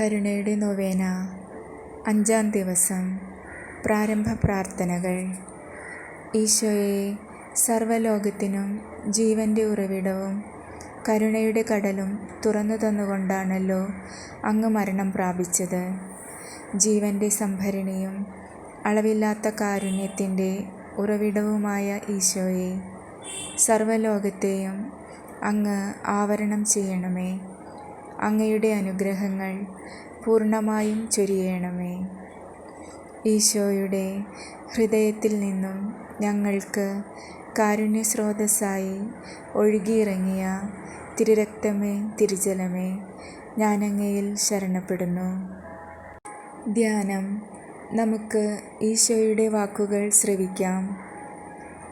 കരുണയുടെ നൊവേന. അഞ്ചാം ദിവസം. പ്രാരംഭ പ്രാർത്ഥനകൾ. ഈശോയെ സർവലോകത്തിനും ജീവന്റെ ഉറവിടവും കരുണയുടെ കടലും തുറന്നു തന്നുകൊണ്ടാണല്ലോ അങ്ങ് മരണം പ്രാപിച്ചത്. ജീവന്റെ സംഭരണിയും അളവില്ലാത്ത കാരുണ്യത്തിന്റെ ഉറവിടവുമായ ഈശോയെ സർവലോകത്തെയും അങ്ങ് ആവരണം ചെയ്യണമേ. അങ്ങയുടെ അനുഗ്രഹങ്ങൾ പൂർണമായും ചൊരിയണമേ. ഈശോയുടെ ഹൃദയത്തിൽ നിന്നും ഞങ്ങൾക്ക് കാരുണ്യസ്രോതസ്സായി ഒഴുകിയിറങ്ങിയ തിരുരക്തമേ തിരുജലമേ ഞാനങ്ങയിൽ ശരണപ്പെടുന്നു. ധ്യാനം. നമുക്ക് ഈശോയുടെ വാക്കുകൾ ശ്രവിക്കാം.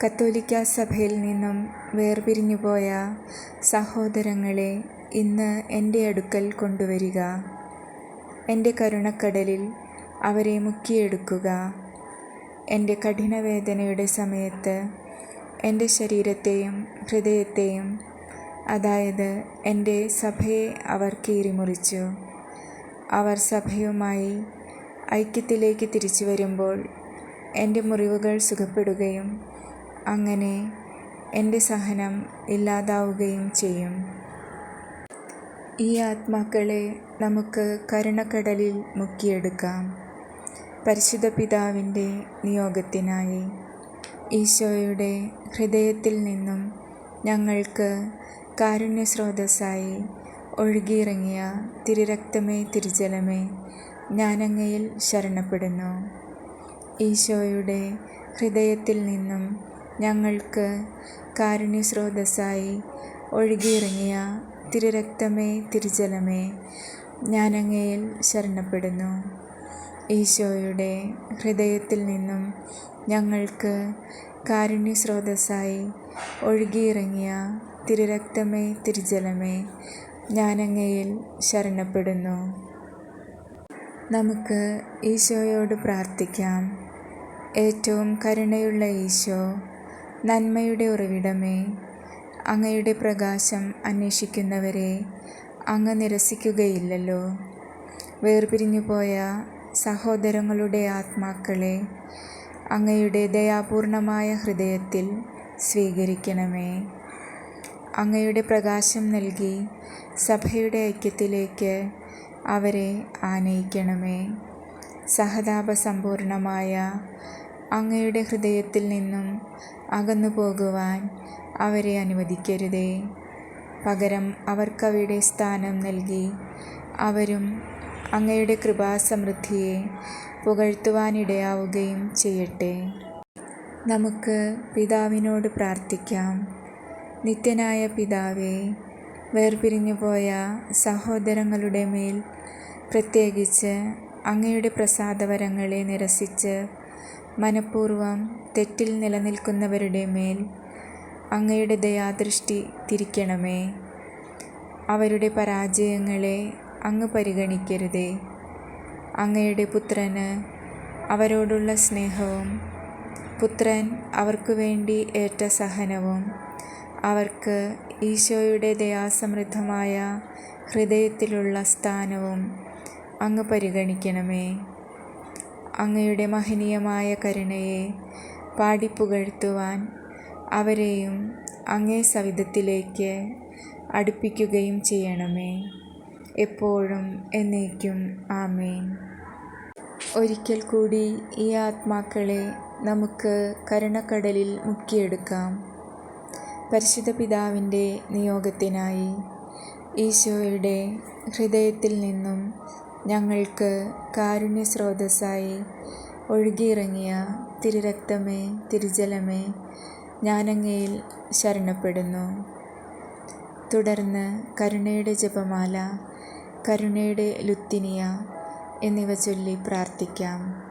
കത്തോലിക്ക സഭയിൽ നിന്നും വേർപിരിഞ്ഞുപോയ സഹോദരങ്ങളെ ഇന്ന് എന്റെ അടുക്കൽ കൊണ്ടുവരിക. എന്റെ കരുണക്കടലിൽ അവരെ മുക്കിയെടുക്കുക. എന്റെ കഠിനവേദനയുടെ സമയത്ത് എന്റെ ശരീരത്തെയും ഹൃദയത്തെയും അതായത് എന്റെ സഭയെ അവർ കീറിമുറിച്ചു. അവർ സഭയുമായി ഐക്യത്തിലേക്ക് തിരിച്ചു വരുമ്പോൾ എന്റെ മുറിവുകൾ സുഖപ്പെടുകയും അങ്ങനെ എന്റെ സഹനം ഇല്ലാതാവുകയും ചെയ്യും. ഈ ആത്മാക്കളെ നമുക്ക് കരുണക്കടലിൽ മുക്കിയെടുക്കാം. പരിശുദ്ധ പിതാവിന്റെ നിയോഗത്തിനായി ഈശോയുടെ ഹൃദയത്തിൽ നിന്നും ഞങ്ങൾക്ക് കാരുണ്യ സ്രോതസ്സായി ഒഴുകിയിറങ്ങിയ തിരുരക്തമേ തിരുജലമേ ഞാനങ്ങയിൽ ശരണപ്പെടുന്നു. ഈശോയുടെ ഹൃദയത്തിൽ നിന്നും ഞങ്ങൾക്ക് കാരുണ്യ സ്രോതസ്സായി ഒഴുകിയിറങ്ങിയ തിരുരക്തമേ തിരുജലമേ ഞാനങ്ങയിൽ ശരണപ്പെടുന്നു. ഈശോയുടെ ഹൃദയത്തിൽ നിന്നും ഞങ്ങൾക്ക് കാരുണ്യസ്രോതസ്സായി ഒഴുകിയിറങ്ങിയ തിരുരക്തമേ തിരുജലമേ ഞാനങ്ങയിൽ ശരണപ്പെടുന്നു. നമുക്ക് ഈശോയോട് പ്രാർത്ഥിക്കാം. ഏറ്റവും കരുണയുള്ള ഈശോ നന്മയുടെ ഉറവിടമേ അങ്ങയുടെ പ്രകാശം അന്വേഷിക്കുന്നവരെ അങ്ങ് നിരസിക്കുകയില്ലല്ലോ. വേർപിരിഞ്ഞു പോയ സഹോദരങ്ങളുടെ ആത്മാക്കളെ അങ്ങയുടെ ദയാപൂർണമായ ഹൃദയത്തിൽ സ്വീകരിക്കണമേ. അങ്ങയുടെ പ്രകാശം നൽകി സഭയുടെ ഐക്യത്തിലേക്ക് അവരെ ആനയിക്കണമേ. സഹതാപസമ്പൂർണമായ അങ്ങയുടെ ഹൃദയത്തിൽ നിന്നും അകന്നു പോകുവാൻ അവരെ അനുവദിക്കരുതേ. പകരം അവർക്കവിടെ സ്ഥാനം നൽകി അവരും അങ്ങയുടെ കൃപാസമൃദ്ധിയെ പുകഴ്ത്തുവാനിടയാവുകയും ചെയ്യട്ടെ. നമുക്ക് പിതാവിനോട് പ്രാർത്ഥിക്കാം. നിത്യനായ പിതാവേ വേർപിരിഞ്ഞു പോയ സഹോദരങ്ങളുടെ മേൽ പ്രത്യേകിച്ച് അങ്ങയുടെ പ്രസാദവരങ്ങളെ നിരസിച്ച് മനഃപൂർവം തെറ്റിൽ നിലനിൽക്കുന്നവരുടെ മേൽ അങ്ങയുടെ ദയാദൃഷ്ടി തിരിക്കണമേ. അവരുടെ പരാജയങ്ങളെ അങ്ങ് പരിഗണിക്കരുതേ. അങ്ങയുടെ പുത്രന് അവരോടുള്ള സ്നേഹവും പുത്രൻ അവർക്കു വേണ്ടി ഏറ്റ സഹനവും അവർക്ക് ഈശോയുടെ ദയാസമൃദ്ധമായ ഹൃദയത്തിലുള്ള സ്ഥാനവും അങ്ങ് പരിഗണിക്കണമേ. അങ്ങയുടെ മഹനീയമായ കരുണയെ പാടിപ്പുകഴ്ത്തുവാൻ അവരെയും അങ്ങേ സവിധത്തിലേക്ക് അടുപ്പിക്കുകയും ചെയ്യണമേ. എപ്പോഴും എന്നേക്കും ആമേൻ. ഒരിക്കൽ കൂടി ഈ ആത്മാക്കളെ നമുക്ക് കരുണക്കടലിൽ മുക്കിയെടുക്കാം. പരിശുദ്ധ പിതാവിന്റെ നിയോഗത്തിനായി ഈശോയുടെ ഹൃദയത്തിൽ നിന്നും ഞങ്ങൾക്ക് കാരുണ്യ സ്രോതസ്സായി ഒഴുകിയിറങ്ങിയ തിരുരക്തമേ തിരുജലമേ ഞാനങ്ങയിൽ ശരണപ്പെടുന്നു. തുടർന്ന് കരുണയുടെ ജപമാല കരുണയുടെ ലുത്തിനിയ എന്നിവ ചൊല്ലി പ്രാർത്ഥിക്കാം.